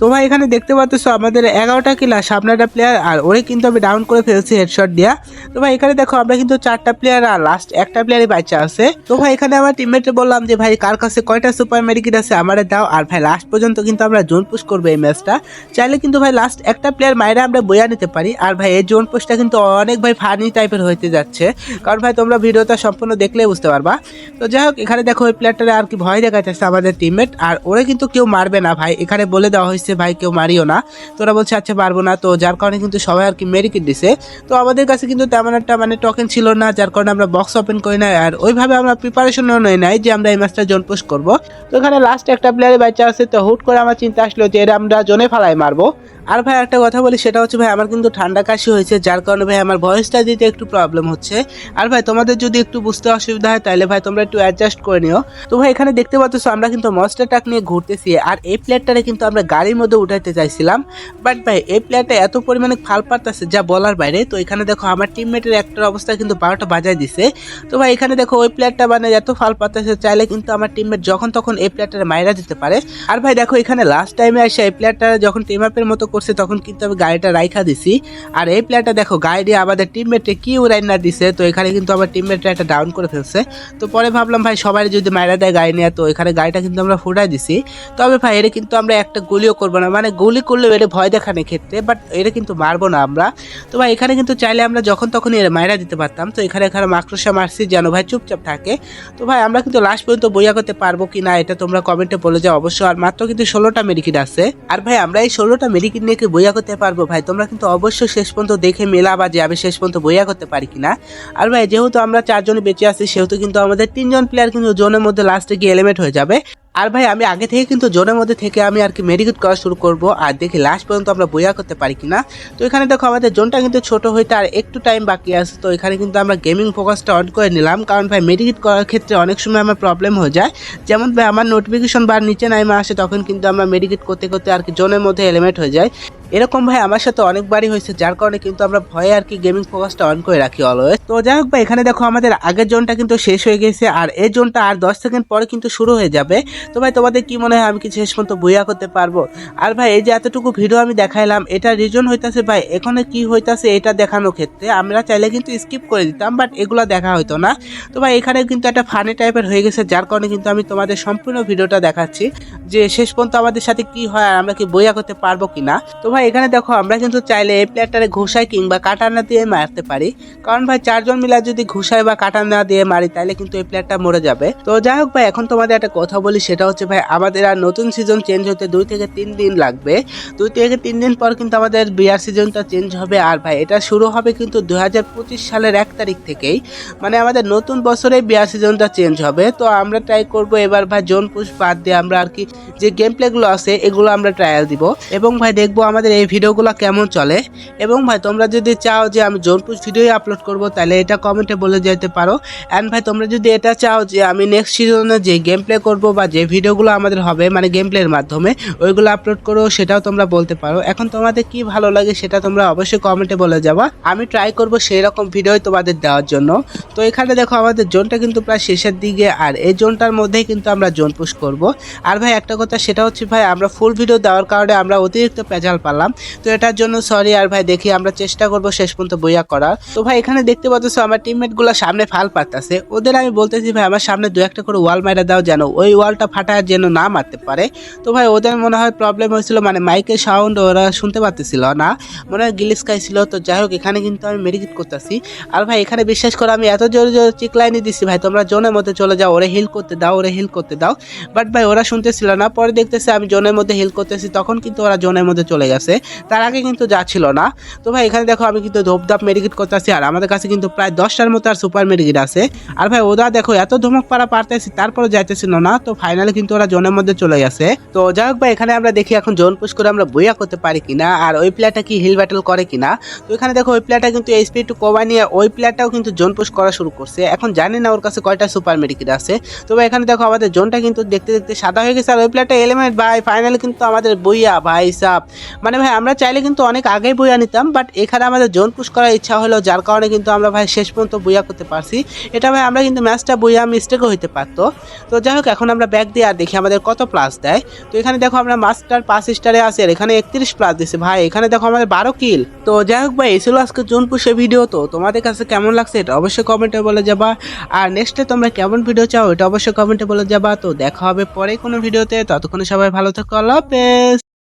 তো ভাই এখানে দেখতে পাচ্ছ আমাদের এগারোটা কিলা সামনে একটা প্লেয়ার আর ওরে কিন্তু আমি ডাউন করে ফেলছি হেডশট দিয়া। তো ভাই এখানে দেখো, আমরা কিন্তু চারটা প্লেয়ার আর লাস্ট একটা প্লেয়ারই বাচ্চা আছে। তো ভাই এখানে আমার টিমমেটে বললাম যে, ভাই, কার কাছে কয়টা সুপার মেডিকেট আছে আমার দাও। আর ভাই লাস্ট পর্যন্ত কিন্তু আমরা জোন পুশ করব এই ম্যাচটা চাইলে কিন্তু ভাই লাস্ট একটা প্লেয়ার মাইরা আমরা বইয়া নিতে পারি। আর ভাই, এই জোন পুশটা কিন্তু অনেক ভাই ফানি টাইপের হইতে যাচ্ছে। কারণ ভাই, তোমরা ভিডিওটা সম্পূর্ণ দেখলে বুঝতে পারবা। তো যাই হোক, এখানে দেখো, ওই প্লেয়ারটারে আর কি ভয় দেখাচ্ছে আমাদের টিমমেট আর ওরে কিন্তু কেউ মারবে না ভাই। এখানে বলে দেওয়া হয়েছে ভাই, কেউ মারিও না। তোরা বলছে আচ্ছা পারব না। তো যার কারণে কিন্তু সবাই আর কি মেডিকেট দিছে। তো আমাদের কাছে কিন্তু তেমন একটা মানে টোকেন ছিল না, যার কারণে আমরা বক্স ওপেন করি না আর ওইভাবে আমরা প্রিপারেশনও নই নাই যে আমরা এই ম্যাচটা জোন পোস্ট করব। তো এখানে লাস্ট একটা প্লেয়ারের বাচ্চা আছে তো হুট করে আমার চিন্তা আসলো যে, এরা আমরা জোনে ফালাই মারবো। আর ভাই, একটা কথা বলি, সেটা হচ্ছে ভাই, আমার কিন্তু ঠান্ডা কাশি হয়েছে, যার কারণে ভাই আমার ভয়েসটা দিতে একটু প্রবলেম হচ্ছে। আর ভাই, তোমাদের যদি একটু বুঝতে অসুবিধা হয়, তাহলে ভাই, তোমরা একটু অ্যাডজাস্ট করে নিও। তো ভাই, এখানে দেখতে পাচ্ছ, আমরা কিন্তু মস্টার ট্রাক নিয়ে ঘুরতেছি। আর এই প্লেয়ারটারে কিন্তু আমরা গাড়ির মধ্যে উঠাইতে চাইছিলাম বাট ভাই, এই প্লেয়ারটা এত পরিমাণে ফাল পারতেছে যা বলার বাইরে। তো এখানে দেখো, আমার টিমমেটের একটার অবস্থা কিন্তু বারোটা বাজায় দিছে। তো ভাই, এখানে দেখো, ওই প্লেয়ারটা মানে এত ফাল পারতেছে, চাইলে কিন্তু আমার টিমমেট যখন তখন এই প্লেয়ারটারে মাইরা দিতে পারে। আর ভাই, দেখো, এখানে লাস্ট টাইমে আসে এই প্লেয়ারটা যখন টিম আপের মতো করছে, তখন কিন্তু আমি গাড়িটা রাইখা দিছি। আর এই প্লেয়ারটা দেখো, গাড়ি দিয়ে আমাদের টিমমেটে কি উড়াই না দিছে, তো এখানে কিন্তু আমার টিমমেটটা একটা ডাউন করে ফেলছে। তো পরে ভাবলাম, ভাই, সবাই যদি মাইরা দেয় গাড়ি নিয়ে, তো এখানে গাড়িটা কিন্তু আমরা ফুটাই দিছি। তবে ভাই এটা কিন্তু আমরা একটা গুলিও করব না। মানে গুলি করলে এটা ভয় দেখানোর ক্ষেত্রে বাট এটা কিন্তু মারবো না আমরা। তো ভাই, এখানে কিন্তু চাইলে আমরা যখন তখন এর মাইরা দিতে পারতাম। তো এখানে এখানে মাকড়সা মারছি, যেন ভাই চুপচাপ থাকে। তো ভাই, আমরা কিন্তু লাস্ট পর্যন্ত বইয়া করতে পারব কি না, এটা তোমরা কমেন্টে বলে যাও অবশ্যই। আর মাত্র কিন্তু ষোলোটা মেডিকিট আছে। আর ভাই, আমরা এই ষোলোটা মেডিকিট নিয়ে কি বইয়া করতে পারব ভাই? তোমরা কিন্তু অবশ্যই শেষ পর্যন্ত দেখে মেলা বা যে আমি শেষ পর্যন্ত বইয়া করতে পারি কিনা আর ভাই, যেহেতু আমরা চারজনে বেঁচে আছি, সেহেতু কিন্তু আমাদের তিনজন প্লেয়ার কিন্তু জোনের মধ্যে লাস্টে গিয়ে এলিমেন্ট হয়ে যাবে। আর ভাই, আমি আগে থেকে কিন্তু জোনের মধ্যে থেকে আমি আর কি মেডিকেট করা শুরু করব। আর দেখি লাস্ট পর্যন্ত আমরা বইয়া করতে পারি কিনা। তো এখানে দেখো, আমাদের জোনটা কিন্তু ছোট হইতে আর একটু টাইম বাকি আছে। তো এখানে কিন্তু আমরা গেমিং ফোকাসটা অন করে নিলাম। কারণ ভাই মেডিকেট করার ক্ষেত্রে অনেক সময় আমার প্রবলেম হয়ে যায়। যেমন ভাই, আমার নোটিফিকেশন বার নিচে নাইমা আসে, তখন কিন্তু আমরা মেডিকেট করতে করতে আর কি জোনের মধ্যে এলিমেট হয়ে যায়। এরকম ভাই আমার সাথে অনেকবারই হয়েছে, যার কারণে কিন্তু আমরা ভয়ে আর কি গেমিং ফোকাসটা অন করে রাখি অলওয়েজ তো যাই হোক ভাই, এখানে দেখো আমাদের আগের জোনটা কিন্তু শেষ হয়ে গেছে, আর এই জোনটা আর দশ সেকেন্ড পরে কিন্তু শুরু হয়ে যাবে। তো ভাই, তোমাদের কি মনে হয় আমি কি শেষ পর্যন্ত বইয়া করতে পারব? আর ভাই, এই যে এতটুকু ভিডিও আমি দেখাইলাম, এটা রিজন হইতাছে ভাই, এখানে কি হইতাছে এটা দেখানোর ক্ষেত্রে আমরা চাইলে কিন্তু স্কিপ করে দিতাম বাট এগুলো দেখা হইতো না। তো ভাই এখানে কিন্তু একটা ফানি টাইপের হয়ে গেছে, যার কারণে কিন্তু আমি তোমাদের সম্পূর্ণ ভিডিওটা দেখাচ্ছি। যে শেষ পর্যন্ত আমাদের সাথে কি হয় আর আমরা কি বইয়া করতে পারব কিনা? তো ভাই, এখানে দেখো, আমরা কিন্তু চাইলে এই প্লেয়ারটারে ঘুষাই কিংবা কাটানা দিয়ে মারতে পারি। কারণ ভাই, চারজন মিলে যদি ঘুষাই বা কাটানা দিয়ে মারি তাহলে কিন্তু এই প্লেয়ারটা মরে যাবে। তো যাই হোক ভাই, এখন তোমাদের একটা কথা বলি, সেটা হচ্ছে ভাই, আমাদের আর নতুন সিজন চেঞ্জ হতে দুই থেকে তিন দিন লাগবে। দুই থেকে তিন দিন পর কিন্তু আমাদের বিয়ার সিজনটা চেঞ্জ হবে। আর ভাই, এটা শুরু হবে কিন্তু দু হাজার পঁচিশ সালের এক তারিখ থেকেই। মানে আমাদের নতুন বছরে বিয়ার সিজনটা চেঞ্জ হবে। তো আমরা ট্রাই করব এবার ভাই, জোন পুশ বাদ দিয়ে আমরা আর কি যে গেম প্লেগুলো আছে, এগুলো আমরা ট্রায়াল দিব। এবং ভাই, দেখব আমাদের এই ভিডিওগুলো কেমন চলে। এবং ভাই, তোমরা যদি চাও যে আমি জোন পুশ ভিডিও আপলোড করব, তাহলে এটা কমেন্টে বলে যেতে পারো। অ্যান্ড ভাই, তোমরা যদি এটা চাও যে আমি নেক্সট সিজনে যে গেম প্লে করব বা যে ভিডিওগুলো আমাদের হবে মানে গেম প্লের মাধ্যমে, ওইগুলো আপলোড করো, সেটাও তোমরা বলতে পারো। এখন তোমাদের কি ভালো লাগে, সেটা তোমরা অবশ্যই কমেন্টে বলে যাবা। আমি ট্রাই করব সেই রকম ভিডিও তোমাদের দেওয়ার জন্য। তো এখানে দেখো, আমাদের জোনটা কিন্তু প্রায় শেষের দিকে, আর এই জোনটার মধ্যেই কিন্তু আমরা জোন পুশ করব। আর ভাই একটা কথা, সেটা হচ্ছে, ভাই, আমরা ফুল ভিডিও দেওয়ার কারণে আমরা অতিরিক্ত পেঁচাল পারলাম। তো এটার জন্য সরি আর ভাই, দেখি আমরা চেষ্টা করব শেষ পর্যন্ত বইয়া করার। তো ভাই, এখানে দেখতে পাচ্ছ, আমার টিমমেটগুলো সামনে ফাল পারতেছে ওদের আমি বলতেছি, ভাই, আমার সামনে দু একটা করে ওয়াল মারা দাও যেন ওই ওয়ালটা ফাটায় যেন না মারতে পারে। তো ভাই, ওদের মনে হয় প্রবলেম হয়েছিল মানে মাইকের সাউন্ড ওরা শুনতে পারতেছিল না। মনে হয় গিলিস খাইছিল, তো যাই হোক, এখানে কিন্তু আমি মেডিকেট করতেছি। আর ভাই, এখানে বিশ্বাস করে, আমি এত জোরে জোরে চিকলাইনি দিচ্ছি ভাই, তোমরা জোনের মধ্যে চলে যাও, ওরে হিল করতে দাও, ওরে হিল করতে দাও। বাট ভাই, ওরা শুনতেছিল না পরে দেখতেছে আমি জোনের মধ্যে হিল করতেছি, তখন কিন্তু ওরা জোনের মধ্যে চলে গেছে। তার আগে কিন্তু যাচ্ছিল না। তো ভাই, এখানে দেখো আমি কিন্তু ধূপধাপ মেডিকেট করতেছি, আর আমাদের কাছে কিন্তু প্রায় দশটার মতো আর সুপার মেডিকেট আছে। আর ভাই, ওরা দেখো এত ধমক পাড়া পারতেছি তারপরে যাইতেছিল না তো ফাইনালি কিন্তু ওরা জোনের মধ্যে চলে গেছে। তো যাই হোক ভাই, এখানে আমরা দেখি এখন জোন পুশ করে আমরা বইয়া করতে পারি কিনা, আর ওই প্লেয়ারটা কি হিল ব্যাটেল করে কিনা। তো এখানে দেখো ওই প্লেয়ারটা কিন্তু এইচপি টু কমা নিয়ে, ওই প্লেয়ারটাও কিন্তু জোন পুশ করা শুরু করছে। এখন জানি না ওর কাছে কয়টা সুপার মেডিকেট আছে। তো ভাই, এখানে দেখো আমাদের জোনটা কিন্তু দেখতে দেখতে সাদা হয়ে গেছে, আর প্লেয়ারটা এলিমেন্ট ভাই ফাইনালি কিন্তু আমাদের বইয়া, ভাই সাপ মানে ভাই, আমরা চাইলে কিন্তু অনেক আগেই বইয়া নিতাম বাট এখানে আমাদের জোন পুশ করার ইচ্ছা হলো, যার কারণে কিন্তু আমরা ভাই শেষ পর্যন্ত বইয়া করতে পারছি। এটা ভাই, আমরা কিন্তু ম্যাচটা বইয়া মিস্টেকও হইতে পারতো। তো যাই হোক, এখন আমরা ব্যাক দিয়ে আর দেখি আমাদের কত প্লাস দেয়। তো এখানে দেখো আমরা মাস্টার পাঁচ স্টারে আছে, আর এখানে একত্রিশ প্লাস দিছে, ভাই। এখানে দেখো আমাদের বারো কিল তো যাই হোক ভাই, এই ছিল আজকে জোন পুষে ভিডিও তো তোমাদের কাছে কেমন লাগছে এটা অবশ্যই কমেন্টে বলে যাবা। আর নেক্সটে তোমরা কেমন ভিডিও চাও, এটা অবশ্যই কমেন্টে বলে যাবা। তো দেখা হবে পরে কোনো ভিডিওতে ততক্ষণে সবাই ভালো থাকো আল্লাহ হাফেজ।